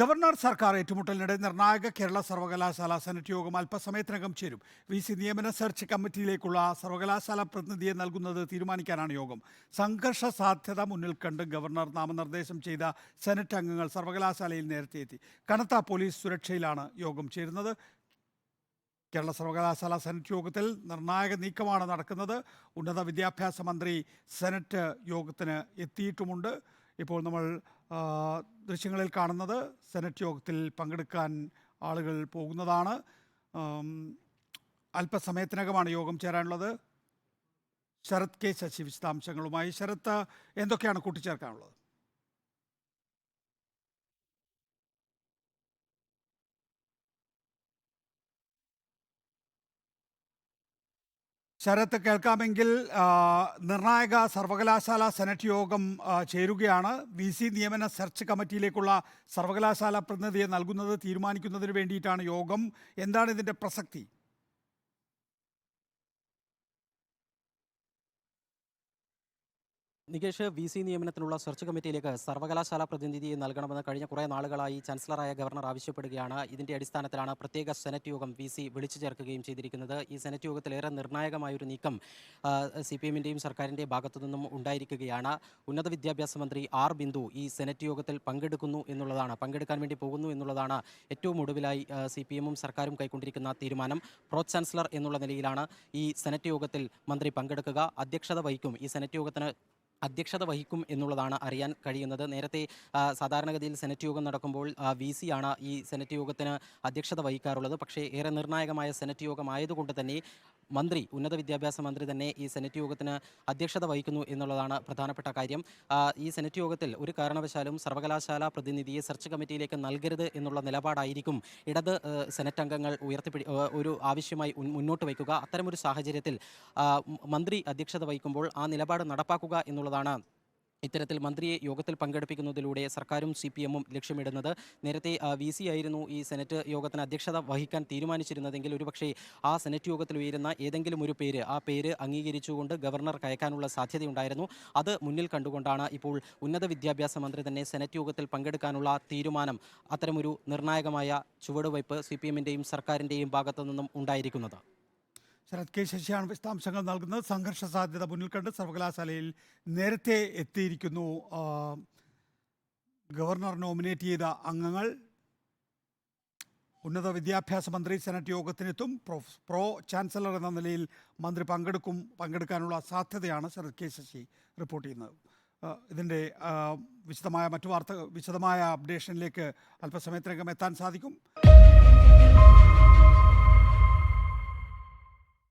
Governor സർക്കാർ ഏറ്റുമുട്ടലിനിടെ നിർണായക കേരള സർവകലാശാല സെനറ്റ് യോഗം അല്പസമയത്തിനകം ചേരും. വി സി നിയമന സെർച്ച് കമ്മിറ്റിയിലേക്കുള്ള സർവകലാശാല പ്രതിനിധിയെ നൽകുന്നത് തീരുമാനിക്കാനാണ് യോഗം. സംഘർഷ സാധ്യത മുന്നിൽ കണ്ട് ഗവർണർ നാമനിർദ്ദേശം ചെയ്ത സെനറ്റ് അംഗങ്ങൾ സർവകലാശാലയിൽ നേരത്തെ എത്തി. കനത്ത പോലീസ് സുരക്ഷയിലാണ് യോഗം ചേരുന്നത്. കേരള സർവകലാശാല സെനറ്റ് യോഗത്തിൽ നിർണായക നീക്കമാണ് നടക്കുന്നത്. ഉന്നത വിദ്യാഭ്യാസ മന്ത്രി സെനറ്റ് യോഗത്തിന് എത്തിയിട്ടുമുണ്ട്. ഇപ്പോൾ നമ്മൾ ദൃശ്യങ്ങളിൽ കാണുന്നത് സെനറ്റ് യോഗത്തിൽ പങ്കെടുക്കാൻ ആളുകൾ പോകുന്നതാണ്. അല്പസമയത്തിനകമാണ് യോഗം ചേരാനുള്ളത്. ശരത് കെ ശശി വിശദാംശങ്ങളുമായി. ശരത്ത് എന്തൊക്കെയാണ് കൂട്ടിച്ചേർക്കാനുള്ളത്? ശരത്ത് കേൾക്കാമെങ്കിൽ നിർണായക സർവകലാശാല സെനറ്റ് യോഗം ചേരുകയാണ്. വി സി നിയമന സെർച്ച് കമ്മിറ്റിയിലേക്കുള്ള സർവകലാശാല പ്രതിനിധിയെ നൽകുന്നത് തീരുമാനിക്കുന്നതിന് വേണ്ടിയിട്ടാണ് യോഗം. എന്താണ് ഇതിന്റെ പ്രസക്തി? നികേഷ് വി സി നിയമനത്തിനുള്ള സെർച്ച് കമ്മിറ്റിയിലേക്ക് സർവകലാശാല പ്രതിനിധിയെ നൽകണമെന്ന് കഴിഞ്ഞ കുറേ നാളുകളായി ചാൻസലറായ ഗവർണർ ആവശ്യപ്പെടുകയാണ്. ഇതിന്റെ അടിസ്ഥാനത്തിലാണ് പ്രത്യേക സെനറ്റ് യോഗം വി സി വിളിച്ചു ചേർക്കുകയും ചെയ്തിരിക്കുന്നത്. ഈ സെനറ്റ് യോഗത്തിലേറെ നിർണായകമായ ഒരു നീക്കം സി പി എമ്മിന്റെയും സർക്കാരിന്റെ ഭാഗത്തു നിന്നും ഉണ്ടായിരിക്കുകയാണ്. ഉന്നത വിദ്യാഭ്യാസ മന്ത്രി ആർ ബിന്ദു ഈ സെനറ്റ് യോഗത്തിൽ പങ്കെടുക്കുന്നു എന്നുള്ളതാണ് പങ്കെടുക്കാൻ വേണ്ടി പോകുന്നു എന്നുള്ളതാണ് ഏറ്റവും ഒടുവിലായി സി പി എമ്മും സർക്കാരും കൈക്കൊണ്ടിരിക്കുന്ന തീരുമാനം. പ്രോ ചാൻസലർ എന്നുള്ള നിലയിലാണ് ഈ സെനറ്റ് യോഗത്തിൽ മന്ത്രി പങ്കെടുക്കുക. അധ്യക്ഷത വഹിക്കും. ഈ സെനറ്റ് യോഗത്തിന് അധ്യക്ഷത വഹിക്കും എന്നുള്ളതാണ് അറിയാൻ കഴിയുന്നത്. നേരത്തെ സാധാരണഗതിയിൽ സെനറ്റ് യോഗം നടക്കുമ്പോൾ വി സി ആണ് ഈ സെനറ്റ് യോഗത്തിന് അധ്യക്ഷത വഹിക്കാറുള്ളത്. പക്ഷേ ഏറെ നിർണായകമായ സെനറ്റ് യോഗം ആയതുകൊണ്ട് തന്നെ മന്ത്രി ഉന്നത വിദ്യാഭ്യാസ മന്ത്രി തന്നെ ഈ സെനറ്റ് യോഗത്തിന് അധ്യക്ഷത വഹിക്കുന്നു എന്നുള്ളതാണ് പ്രധാനപ്പെട്ട കാര്യം. ഈ സെനറ്റ് യോഗത്തിൽ ഒരു കാരണവശാലും സർവകലാശാല പ്രതിനിധിയെ സെർച്ച് കമ്മിറ്റിയിലേക്ക് നൽകരുത് എന്നുള്ള നിലപാടായിരിക്കും ഇടത് സെനറ്റ് അംഗങ്ങൾ ഉയർത്തിപ്പിടി ഒരു ആവശ്യമായി മുന്നോട്ട് വയ്ക്കുക. അത്തരമൊരു സാഹചര്യത്തിൽ മന്ത്രി അധ്യക്ഷത വഹിക്കുമ്പോൾ ആ നിലപാട് നടപ്പാക്കുക എന്നുള്ളതാണ് ഇത്തരത്തിൽ മന്ത്രിയെ യോഗത്തിൽ പങ്കെടുപ്പിക്കുന്നതിലൂടെ സർക്കാരും സി പി എമ്മും ലക്ഷ്യമിടുന്നത്. നേരത്തെ വി സി ആയിരുന്നു ഈ സെനറ്റ് യോഗത്തിന് അധ്യക്ഷത വഹിക്കാൻ തീരുമാനിച്ചിരുന്നതെങ്കിൽ ഒരുപക്ഷെ ആ സെനറ്റ് യോഗത്തിൽ ഉയരുന്ന ഏതെങ്കിലും ഒരു പേര് ആ പേര് അംഗീകരിച്ചുകൊണ്ട് ഗവർണർ കയക്കാനുള്ള സാധ്യതയുണ്ടായിരുന്നു. അത് മുന്നിൽ കണ്ടുകൊണ്ടാണ് ഇപ്പോൾ ഉന്നത വിദ്യാഭ്യാസ മന്ത്രി തന്നെ സെനറ്റ് യോഗത്തിൽ പങ്കെടുക്കാനുള്ള തീരുമാനം അത്തരമൊരു നിർണായകമായ ചുവടുവയ്പ് സി പി എമ്മിന്റെയും സർക്കാരിന്റെയും ഭാഗത്തു നിന്നും ഉണ്ടായിരിക്കുന്നത്. ശരത് കെ ശശിയാണ് വിശദാംശങ്ങൾ നൽകുന്നത്. സംഘർഷ സാധ്യത മുന്നിൽ കണ്ട് സർവകലാശാലയിൽ നേരത്തെ എത്തിയിരിക്കുന്നു. ഗവർണർ നോമിനേറ്റ് ചെയ്ത അംഗങ്ങൾ ഉന്നത വിദ്യാഭ്യാസ മന്ത്രി സെനറ്റ് യോഗത്തിനെത്തും. പ്രോ ചാൻസലർ എന്ന നിലയിൽ മന്ത്രി പങ്കെടുക്കും പങ്കെടുക്കാനുള്ള സാധ്യതയാണ് ശരത് കെ ശശി റിപ്പോർട്ട് ചെയ്യുന്നത്. ഇതിന്റെ വിശദമായ മറ്റു വാർത്ത വിശദമായ അപ്ഡേഷനിലേക്ക് അല്പസമയത്തിനകം എത്താൻ സാധിക്കും.